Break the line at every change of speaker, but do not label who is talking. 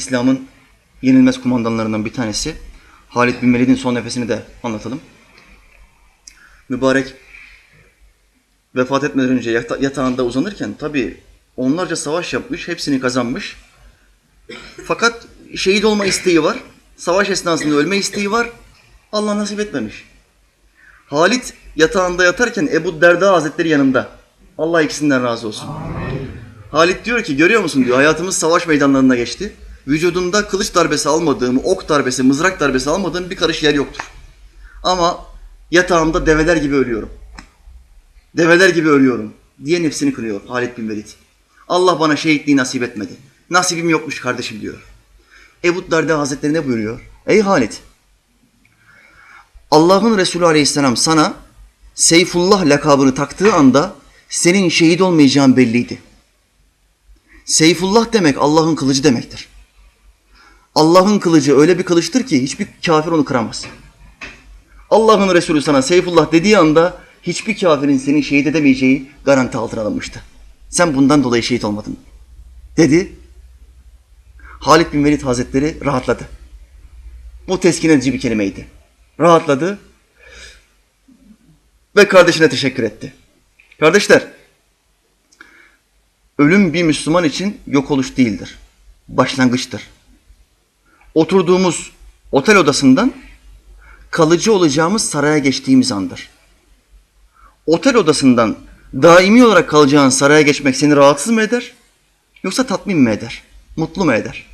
İslam'ın yenilmez kumandanlarından bir tanesi. Halid bin Velid'in son nefesini de anlatalım. Mübarek vefat etmeden önce yata- yatağında uzanırken tabi onlarca savaş yapmış, hepsini kazanmış. Fakat şehit olma isteği var. Savaş esnasında ölme isteği var. Allah nasip etmemiş. Halit yatağında yatarken Ebu Derda Hazretleri yanında. Allah ikisinden razı olsun. Halit diyor ki görüyor musun diyor hayatımız savaş meydanlarına geçti. Vücudumda kılıç darbesi almadığım, ok darbesi, mızrak darbesi almadığım bir karış yer yoktur. Ama yatağımda develer gibi ölüyorum. Develer gibi ölüyorum diye nefsini kırıyor Halid bin Velid. Allah bana şehitliği nasip etmedi. Nasibim yokmuş kardeşim diyor. Ebu Darda Hazretleri ne buyuruyor? Ey Halid! Allah'ın Resulü Aleyhisselam sana Seyfullah lakabını taktığı anda senin şehit olmayacağın belliydi. Seyfullah demek Allah'ın kılıcı demektir. Allah'ın kılıcı öyle bir kılıçtır ki hiçbir kafir onu kıramaz. Allah'ın Resulü sana Seyfullah dediği anda hiçbir kafirin seni şehit edemeyeceği garanti altına alınmıştı. Sen bundan dolayı şehit olmadın. Dedi. Halid bin Velid Hazretleri rahatladı. Bu teskin edici bir kelimeydi. Rahatladı ve kardeşine teşekkür etti. Kardeşler, ölüm bir Müslüman için yok oluş değildir. Başlangıçtır. Oturduğumuz otel odasından kalıcı olacağımız saraya geçtiğimiz andır. Otel odasından daimi olarak kalacağın saraya geçmek seni rahatsız mı eder? Yoksa tatmin mi eder? Mutlu mu eder?